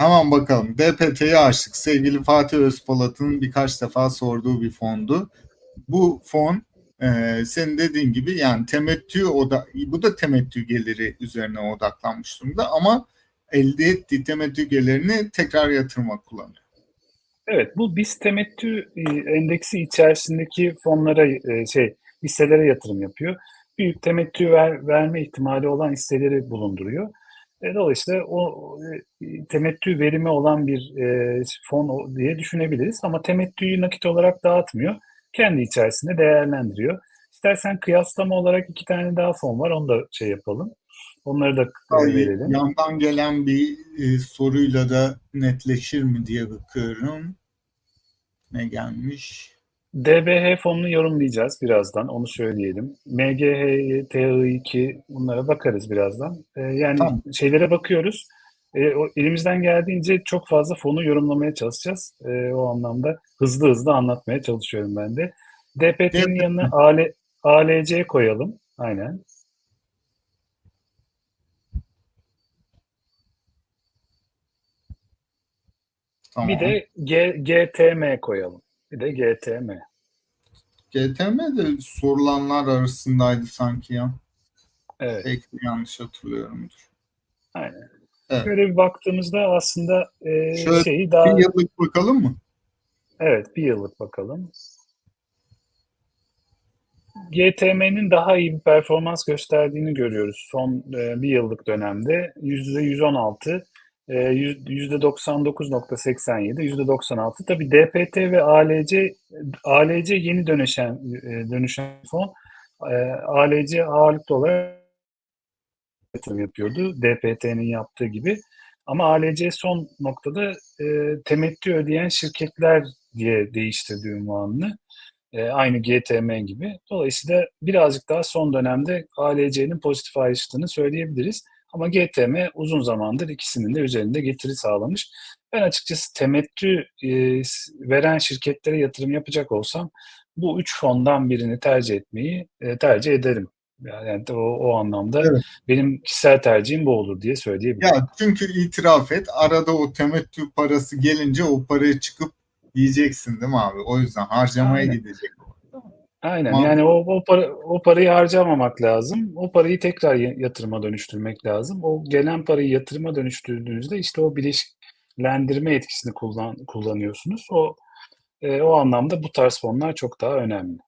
Hemen bakalım. DPT'yi açtık. Sevgili Fatih Özpolat'ın birkaç defa sorduğu bir fondu. Bu fon e, senin dediğin gibi yani temettü oda bu da temettü geliri üzerine odaklanmış durumda ama elde ettiği temettü gelirini tekrar yatırıma kullanıyor. Evet, bu BIST temettü e, endeksi içerisindeki fonlara e, şey hisselere yatırım yapıyor. Büyük temettü ver, verme ihtimali olan hisseleri bulunduruyor. E, dolayısıyla o e, temettü verimi olan bir e, fon diye düşünebiliriz ama temettüyü nakit olarak dağıtmıyor. Kendi içerisinde değerlendiriyor. İstersen kıyaslama olarak iki tane daha fon var. Onu da şey yapalım. Onları da Ay, verelim. yandan gelen bir soruyla da netleşir mi diye bakıyorum. Ne gelmiş? DBH fonunu yorumlayacağız birazdan, onu söyleyelim. MGH, TI2 bunlara bakarız birazdan. Ee, yani Tamam. şeylere bakıyoruz. Ee, o, elimizden geldiğince çok fazla fonu yorumlamaya çalışacağız. Ee, o anlamda hızlı hızlı anlatmaya çalışıyorum ben de. DPT'nin DPT. yanına AL, ALC koyalım. Aynen. Tamam. Bir de G, GTM koyalım. Bir de GTM. GTM de sorulanlar arasındaydı sanki ya. Evet. Belki yanlış hatırlıyorumdur. Aynen. Evet. Böyle bir baktığımızda aslında e, Şöyle şeyi daha... Bir yıllık bakalım mı? Evet, bir yıllık bakalım. GTM'nin daha iyi bir performans gösterdiğini görüyoruz son e, bir yıllık dönemde. %116, e, yüz- %99.87, %96. Tabii DPT ve ALC, ALC yeni dönüşen e, dönüşen fon. E, ALC ağırlıklı olarak yatırım yapıyordu. DPT'nin yaptığı gibi. Ama ALC son noktada e, temettü ödeyen şirketler diye değiştirdi ünvanını. E, aynı GTM gibi. Dolayısıyla birazcık daha son dönemde ALC'nin pozitif ayrıştığını söyleyebiliriz. Ama GTM uzun zamandır ikisinin de üzerinde getiri sağlamış. Ben açıkçası temettü e, veren şirketlere yatırım yapacak olsam bu üç fondan birini tercih etmeyi e, tercih ederim. Yani o, o anlamda Evet. benim kişisel tercihim bu olur diye söyleyebilirim. Ya çünkü itiraf et arada o temettü parası gelince o parayı çıkıp yiyeceksin değil mi abi? O yüzden harcamaya Aynen. gidecek. Aynen Mantıklı. yani o, o, para, o parayı harcamamak lazım. O parayı tekrar ya- yatırıma dönüştürmek lazım. O gelen parayı yatırıma dönüştürdüğünüzde işte o bileşiklendirme etkisini kullan, kullanıyorsunuz. O e, o anlamda bu tarz fonlar çok daha önemli.